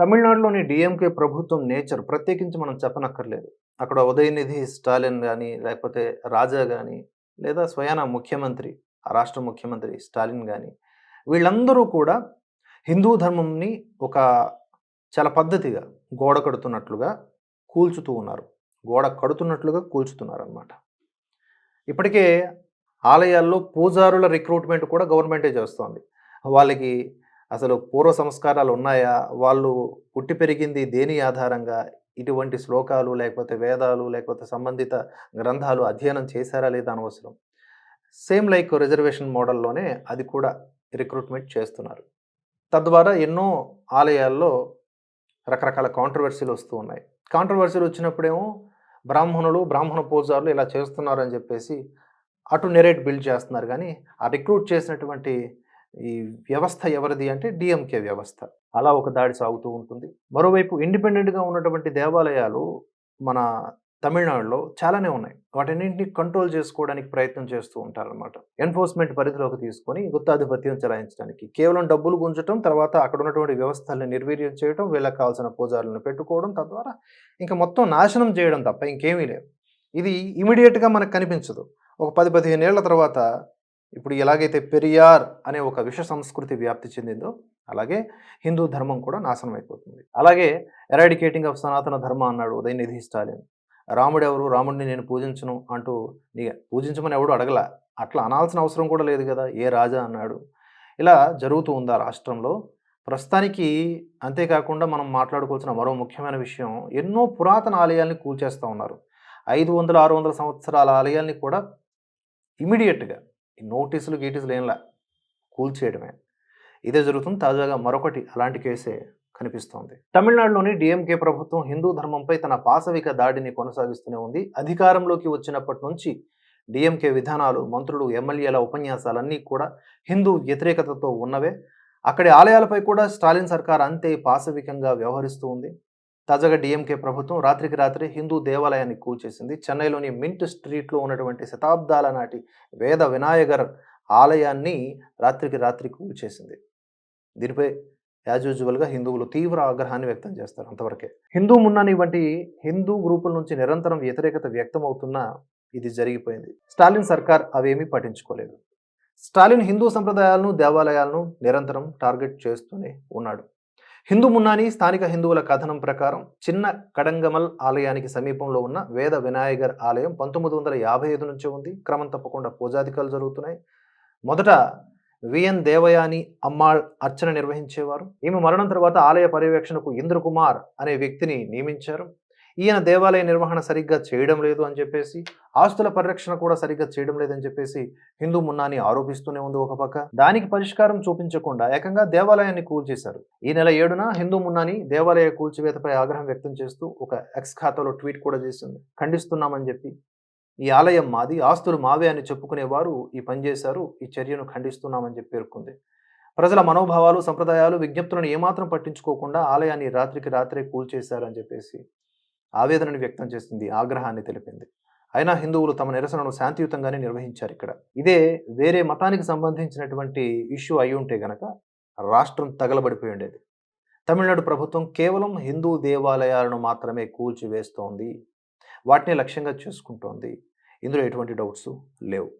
తమిళనాడులోని డిఎంకే ప్రభుత్వం నేచర్ ప్రత్యేకించి మనం చెప్పనక్కర్లేదు. అక్కడ ఉదయనిధి స్టాలిన్ కానీ లేకపోతే రాజా కానీ లేదా స్వయాన ముఖ్యమంత్రి ఆ రాష్ట్ర ముఖ్యమంత్రి స్టాలిన్ కానీ వీళ్ళందరూ కూడా హిందూ ధర్మంని ఒక చాలా పద్ధతిగా గోడ కడుతున్నట్లుగా కూల్చుతూ ఉన్నారు. గోడ కడుతున్నట్లుగా కూల్చుతున్నారు అనమాట ఇప్పటికే ఆలయాల్లో పూజారుల రిక్రూట్మెంట్ కూడా గవర్నమెంటే చేస్తోంది. వాళ్ళకి అసలు పూర్వ సంస్కారాలు ఉన్నాయా? వాళ్ళు పుట్టి పెరిగింది దేని ఆధారంగా? ఇటువంటి శ్లోకాలు లేకపోతే వేదాలు లేకపోతే సంబంధిత గ్రంథాలు అధ్యయనం చేశారా లేదా అనవసరం సేమ్ లైక్ రిజర్వేషన్ మోడల్లోనే అది కూడా రిక్రూట్మెంట్ చేస్తున్నారు. తద్వారా ఎన్నో ఆలయాల్లో రకరకాల కాంట్రవర్సీలు వస్తూ ఉన్నాయి. కాంట్రవర్సీలు వచ్చినప్పుడేమో బ్రాహ్మణులు బ్రాహ్మణ పూజారులు ఇలా చేస్తున్నారు అని చెప్పేసి అటు నెరేట్ బిల్డ్ చేస్తున్నారు. కానీ ఆ రిక్రూట్ చేసినటువంటి ఈ వ్యవస్థ ఎవరిది అంటే డిఎంకే వ్యవస్థ. అలా ఒక దాడి సాగుతూ ఉంటుంది. మరోవైపు ఇండిపెండెంట్గా ఉన్నటువంటి దేవాలయాలు మన తమిళనాడులో చాలానే ఉన్నాయి. వాటన్నింటిని కంట్రోల్ చేసుకోవడానికి ప్రయత్నం చేస్తూ ఉంటారన్నమాట. ఎన్ఫోర్స్మెంట్ పరిధిలోకి తీసుకొని గుత్తాధిపత్యం చెలాయించడానికి. కేవలం డబ్బులు గుంజటం తర్వాత అక్కడ ఉన్నటువంటి వ్యవస్థల్ని నిర్వీర్యం చేయడం వీళ్ళకి కావాల్సిన పూజారులను పెట్టుకోవడం తద్వారా ఇంకా మొత్తం నాశనం చేయడం తప్ప ఇంకేమీ లేదు. ఇది ఇమీడియట్గా మనకు కనిపించదు. ఒక పది పదిహేను ఏళ్ళ తర్వాత ఇప్పుడు ఎలాగైతే పెరియార్ అనే ఒక విష సంస్కృతి వ్యాప్తి చెందిందో అలాగే హిందూ ధర్మం కూడా నాశనం అయిపోతుంది. అలాగే ఎరాడికేటింగ్ ఆఫ్ సనాతన ధర్మ అన్నాడు ఉదయనిధి స్టాలిన్. రాముడు ఎవరు? రాముడిని నేను పూజించను అంటూ నీ పూజించమని ఎవడు అడగల? అట్లా అనాల్సిన అవసరం కూడా లేదు కదా ఏ రాజా అన్నాడు. ఇలా జరుగుతూ ఉందా రాష్ట్రంలో? ప్రస్తుతానికి అంతేకాకుండా మనం మాట్లాడుకోవాల్సిన మరో ముఖ్యమైన విషయం ఎన్నో పురాతన ఆలయాల్ని కూల్చేస్తూ ఉన్నారు. ఐదు వందల ఆరు వందల సంవత్సరాల ఆలయాల్ని కూడా ఇమీడియట్గా నోటీసులు గీటీసులు ఏంలా కూల్చేయడమే. ఇదే జరుగుతుంది. తాజాగా మరొకటి అలాంటి కేసే కనిపిస్తోంది. తమిళనాడులోని డిఎంకే ప్రభుత్వం హిందూ ధర్మంపై తన పాశవిక దాడిని కొనసాగిస్తూనే ఉంది. అధికారంలోకి వచ్చినప్పటి నుంచి డిఎంకే విధానాలు మంత్రులు ఎమ్మెల్యేల ఉపన్యాసాలన్నీ కూడా హిందూ వ్యతిరేకతతో ఉన్నవే. అక్కడి ఆలయాలపై కూడా స్టాలిన్ సర్కార్ అంతే పాశవికంగా వ్యవహరిస్తూ ఉంది. తాజాగా డిఎంకే ప్రభుత్వం రాత్రికి రాత్రి హిందూ దేవాలయాన్ని కూల్చేసింది. చెన్నైలోని మింట్ స్ట్రీట్లో ఉన్నటువంటి శతాబ్దాల నాటి వేద వినాయగర్ ఆలయాన్ని రాత్రికి రాత్రి కూల్చేసింది. దీనిపై యాజ్ యూజువల్గా హిందువులు తీవ్ర ఆగ్రహాన్ని వ్యక్తం చేస్తారు అంతవరకే. హిందూ మున్నాని వంటి హిందూ గ్రూపుల నుంచి నిరంతరం వ్యతిరేకత వ్యక్తం అవుతున్నా ఇది జరిగిపోయింది. స్టాలిన్ సర్కార్ అవేమీ పట్టించుకోలేదు. స్టాలిన్ హిందూ సంప్రదాయాలను దేవాలయాలను నిరంతరం టార్గెట్ చేస్తూనే ఉన్నాడు. హిందూ మున్నాని స్థానిక హిందువుల కథనం ప్రకారం చిన్న కడంగమల్ ఆలయానికి సమీపంలో ఉన్న వేద వినాయగర్ ఆలయం పంతొమ్మిది వందల యాభై ఐదు నుంచి ఉంది. క్రమం తప్పకుండా పూజాధికారులు జరుగుతున్నాయి. మొదట విఎన్ దేవయాని అమ్మాళ్ అర్చన నిర్వహించేవారు. ఈమె మరణం తర్వాత ఆలయ పర్యవేక్షణకు ఇంద్రకుమార్ అనే వ్యక్తిని నియమించారు. ఈయన దేవాలయ నిర్వహణ సరిగ్గా చేయడం లేదు అని చెప్పేసి ఆస్తుల పరిరక్షణ కూడా సరిగ్గా చేయడం లేదని చెప్పేసి హిందూ మున్నాని ఆరోపిస్తూనే ఉంది ఒక పక్క. దానికి పరిష్కారం చూపించకుండా ఏకంగా దేవాలయాన్ని కూల్చేశారు. ఈ నెల ఏడున హిందూ మున్నాని దేవాలయ కూల్చివేతపై ఆగ్రహం వ్యక్తం చేస్తూ ఒక ఎక్స్ ఖాతాలో ట్వీట్ కూడా చేసింది. ఖండిస్తున్నామని చెప్పి ఈ ఆలయం మాది ఆస్తులు మావే అని చెప్పుకునేవారు ఈ పని చేశారు. ఈ చర్యను ఖండిస్తున్నామని చెప్పి పేర్కొంది. ప్రజల మనోభావాలు సంప్రదాయాలు విజ్ఞప్తులను ఏమాత్రం పట్టించుకోకుండా ఆలయాన్ని రాత్రికి రాత్రే కూల్చేశారు అని చెప్పేసి ఆవేదనను వ్యక్తం చేసింది ఆగ్రహాన్ని తెలిపింది. అయినా హిందువులు తమ నిరసనను శాంతియుతంగానే నిర్వహించారు ఇక్కడ. ఇదే వేరే మతానికి సంబంధించినటువంటి ఇష్యూ అయి ఉంటే గనక రాష్ట్రం తగలబడిపోయి ఉండేది. తమిళనాడు ప్రభుత్వం కేవలం హిందూ దేవాలయాలను మాత్రమే కూల్చివేస్తోంది. వాటిని లక్ష్యంగా చేసుకుంటోంది. ఇందులో ఎటువంటి డౌట్స్ లేవు.